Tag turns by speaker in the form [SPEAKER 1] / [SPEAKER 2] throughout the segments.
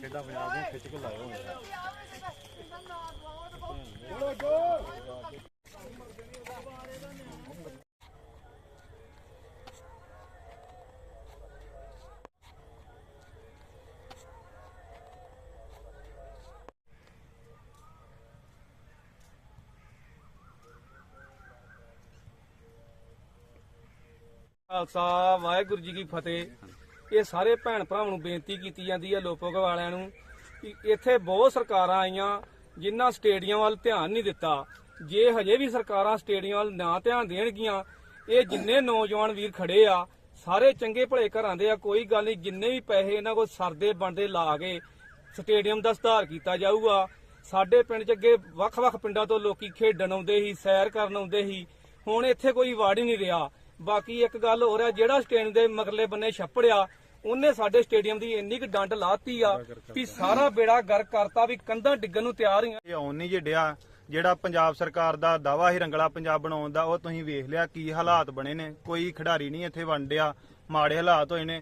[SPEAKER 1] ਖੇਡਾਂ ਪੰਜਾਬ ਨੂੰ ਖਿੱਚ ਕੇ ਲਾਏ ਹੋਏ ਆ
[SPEAKER 2] ਖਾਲਸਾ ਵਾਹਿਗੁਰੂ ਜੀ ਕੀ ਫਤਿਹ। ਇਹ ਸਾਰੇ ਭੈਣ ਭਰਾਵਾਂ ਨੂੰ ਬੇਨਤੀ ਕੀਤੀ ਜਾਂਦੀ ਹੈ ਲੋਪੋਕ ਵਾਲਿਆਂ ਨੂੰ ਕਿ ਇੱਥੇ ਬਹੁਤ ਸਰਕਾਰਾਂ ਆਈਆਂ ਜਿਨ੍ਹਾਂ ਸਟੇਡੀਅਮ ਵੱਲ ਧਿਆਨ ਨਹੀਂ ਦਿੱਤਾ। ਜੇ ਹਜੇ ਵੀ ਸਰਕਾਰਾਂ ਸਟੇਡੀਅਮ ਵੱਲ ਨਾ ਧਿਆਨ ਦੇਣਗੀਆਂ, ਇਹ ਜਿੰਨੇ ਨੌਜਵਾਨ ਵੀਰ ਖੜੇ ਆ, ਸਾਰੇ ਚੰਗੇ ਭਲੇ ਘਰਾਂ ਦੇ ਆ, ਕੋਈ ਗੱਲ ਨਹੀਂ, ਜਿੰਨੇ ਵੀ ਪੈਸੇ ਇਹਨਾਂ ਕੋਲ ਸਰਦੇ ਬਣਦੇ ਲਾ ਕੇ ਸਟੇਡੀਅਮ ਦਾ ਸੁਧਾਰ ਕੀਤਾ ਜਾਊਗਾ। ਸਾਡੇ ਪਿੰਡ 'ਚ ਅੱਗੇ ਵੱਖ-ਵੱਖ ਪਿੰਡਾਂ ਤੋਂ ਲੋਕੀ ਖੇਡਣ ਆਉਂਦੇ ਸੀ, ਸੈਰ ਕਰਨ ਆਉਂਦੇ ਸੀ। ਹੁਣ ਇੱਥੇ ਕੋਈ ਵਾੜ ਹੀ ਨਹੀਂ ਰਿਹਾ। ਬਾਕੀ ਇੱਕ ਗੱਲ ਹੋਰ ਹੈ ਜਿਹੜਾ ਸਟੇਡੀਅਮ ਦੇ ਮਗਰਲੇ ਬੰਨੇ ਛੱਪੜਿਆ ਉਹਨੇ ਸਾਡੇ ਸਟੇਡੀਅਮ ਦੀ ਇੰਨੀ ਕੁ ਡੰਡ ਲਾਤੀ ਆ ਵੀ ਸਾਰਾ ਬੇੜਾ ਗਰ ਕਰਤਾ ਵੀ ਕੰਧਾਂ ਡਿੱਗਣ ਨੂੰ ਤਿਆਰ ਹੀ
[SPEAKER 3] ਇਹ ਆਉਣ ਨਹੀਂ ਡਿਆ। ਜਿਹੜਾ ਪੰਜਾਬ ਸਰਕਾਰ ਦਾ ਦਾਵਾ ਹੀ ਰੰਗਲਾ ਪੰਜਾਬ ਬਣਾਉਣ ਦਾ ਉਹ ਤੁਸੀਂ ਵੇਖ ਲਿਆ ਕੀ ਹਾਲਾਤ ਬਣੇ ਨੇ। ਕੋਈ ਖਿਡਾਰੀ ਨਹੀਂ ਇੱਥੇ ਵੰਡਿਆ ਮਾੜੇ ਹਾਲਾਤ ਹੋਏ ਨੇ।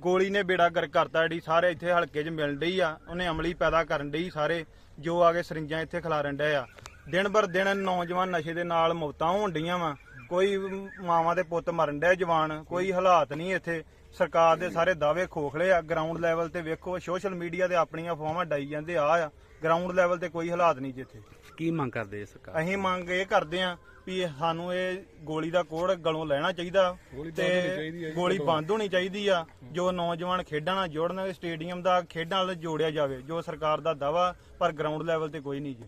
[SPEAKER 3] ਗੋਲੀ ਨੇ ਬੇੜਾ ਗਰ ਕਰਤਾ ਜਿਹੜੀ ਸਾਰੇ ਇੱਥੇ ਹਲਕੇ 'ਚ ਮਿਲ ਡਈ ਆ। ਉਹਨੇ ਅਮਲੀ ਪੈਦਾ ਕਰਨ ਡਈ ਸਾਰੇ ਜੋ ਆ ਕੇ ਸਰਿੰਜਾਂ ਇੱਥੇ ਖਿਲਾਰਨ ਡਏ ਆ। ਦਿਨ ਬਰ ਦਿਨ ਨੌਜਵਾਨ ਨਸ਼ੇ ਦੇ ਨਾਲ ਮੌਤਾਂ ਹੋਣ ਡੀਆਂ ਵਾ। ਕੋਈ ਮਾਵਾਂ ਦੇ ਪੁੱਤ ਮਰਨ ਡਏ ਜਵਾਨ ਕੋਈ ਹਾਲਾਤ ਨਹੀਂ ਇੱਥੇ। ਸਰਕਾਰ ਦੇ ਸਾਰੇ ਦਾਅਵੇ ਖੋਖਲੇ ਆ ਗਰਾਊਂਡ ਲੈਵਲ ਤੇ ਵੇਖੋ ਸੋਸ਼ਲ ਮੀਡੀਆ ਤੇ ਆਪਣੀਆਂ ਅਫਵਾਹਾਂ ਡਾਈ ਜਾਂਦੇ ਆ ਆ ਗਰਾਊਂਡ ਲੈਵਲ ਤੇ ਕੋਈ ਹਾਲਾਤ ਨਹੀਂ ਜਿੱਥੇ।
[SPEAKER 4] ਕੀ ਮੰਗ ਕਰਦੇ ਇਹ ਸਰਕਾਰ?
[SPEAKER 3] ਅਸੀਂ ਮੰਗ ਇਹ ਕਰਦੇ ਆਂ ਵੀ ਸਾਨੂੰ ਇਹ ਗੋਲੀ ਦਾ ਕੋੜ ਗਲੋਂ ਲੈਣਾ ਚਾਹੀਦਾ ਤੇ ਗੋਲੀ ਬੰਦ ਹੋਣੀ ਚਾਹੀਦੀ ਆ ਜੋ ਨੌਜਵਾਨ ਖੇਡਾਂ ਨਾਲ ਜੋੜਨ ਸਟੇਡੀਅਮ ਦਾ ਖੇਡਾਂ ਨਾਲ ਜੋੜਿਆ ਜਾਵੇ ਜੋ ਸਰਕਾਰ ਦਾ ਦਾਵਾ ਪਰ ਗਰਾਊਂਡ ਲੈਵਲ ਤੇ ਕੋਈ ਨਹੀਂ ਜੀ।